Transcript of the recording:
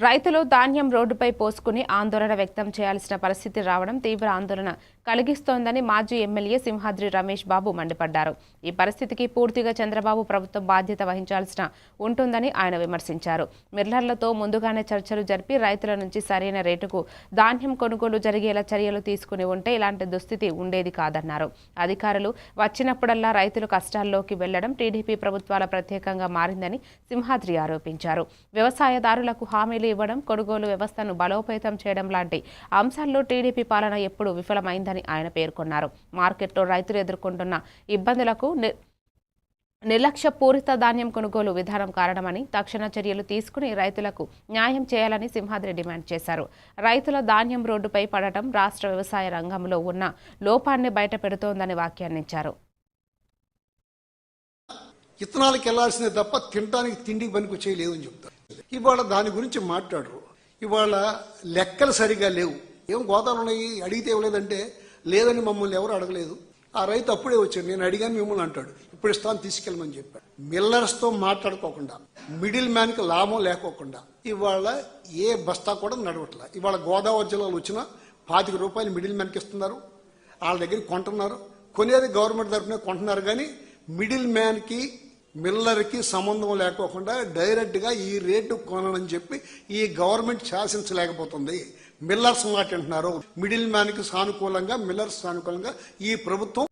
రైతులు ధాన్యం రోడ్డుపై పోసుకుని ఆందోళన వ్యక్తం చేయాల్సిన పరిస్థితి రావడం తీవ్ర ఆందోళన కలిగిస్తోందని మాజీ ఎమ్మెల్యే సింహాద్రి రమేష్ బాబు మండిపడ్డారు. ఈ పరిస్థితికి పూర్తిగా చంద్రబాబు ప్రభుత్వం బాధ్యత వహించాల్సిన ఉంటుందని ఆయన విమర్శించారు. మిల్లర్లతో ముందుగానే చర్చలు జరిపి రైతుల నుంచి సరైన రేటుకు ధాన్యం కొనుగోలు జరిగేలా చర్యలు తీసుకుని ఉంటే ఇలాంటి దుస్థితి ఉండేది కాదన్నారు. అధికారులు వచ్చినప్పుడల్లా రైతులు కష్టాల్లోకి వెళ్ళడం టీడీపీ ప్రభుత్వాల ప్రత్యేకంగా మారిందని సింహాద్రి ఆరోపించారు. వ్యవసాయదారులకు హామీ హామీలు ఇవ్వడం కొనుగోలు వ్యవస్థను బలోపేతం చేయడం లాంటి అంశాల్లో టీడీపీ పాలన ఎప్పుడు విఫలమైందని ఆయన పేర్కొన్నారు. మార్కెట్లో రైతులు ఎదుర్కొంటున్న ఇబ్బందులకు నిర్లక్ష్య పూరిత ధాన్యం కొనుగోలు విధానం కారణమని తక్షణ చర్యలు తీసుకుని రైతులకు న్యాయం చేయాలని సింహాద్రి డిమాండ్ చేశారు. రైతుల ధాన్యం రోడ్డుపై పడటం రాష్ట్ర వ్యవసాయ రంగంలో ఉన్న లోపాన్ని బయటపెడుతోందని వ్యాఖ్యానించారు. ఇత్తనాలకు వెళ్ళాల్సిందే తప్ప తినడానికి తిండికి పనికి వచ్చేవి అని చెప్తారు. ఇవాళ దాని గురించి మాట్లాడరు. ఇవాళ లెక్కలు సరిగా లేవు. ఏం గోదాలు ఉన్నాయి? అడిగితే ఇవ్వలేదంటే లేదని మమ్మల్ని ఎవరు అడగలేదు. ఆ రైతు అప్పుడే వచ్చాడు. నేను అడిగాను మిమ్మల్ని అంటాడు. ఇప్పుడు ఇస్తాను తీసుకెళ్ళమని చెప్పాడు. మిల్లర్స్తో మాట్లాడుకోకుండా మిడిల్ మ్యాన్కి లాభం లేకోకుండా ఇవాళ ఏ బస్తా కూడా నడవట్లా. ఇవాళ గోదావరి జిల్లాలో వచ్చిన పాతిక రూపాయలు మిడిల్ మ్యాన్కి ఇస్తున్నారు. వాళ్ళ దగ్గర కొంటున్నారు. కొనేది గవర్నమెంట్ తరఫున కొంటున్నారు కానీ మిడిల్ మ్యాన్కి మిల్లర్కి సంబంధం లేకోకుండా డైరెక్ట్గా ఈ రేటు కొనని చెప్పి ఈ గవర్నమెంట్ శాసించలేకపోతుంది. మిల్లర్స్ మాట అంటున్నారు మిడిల్ మ్యాన్కి సానుకూలంగా మిల్లర్స్ సానుకూలంగా ఈ ప్రభుత్వం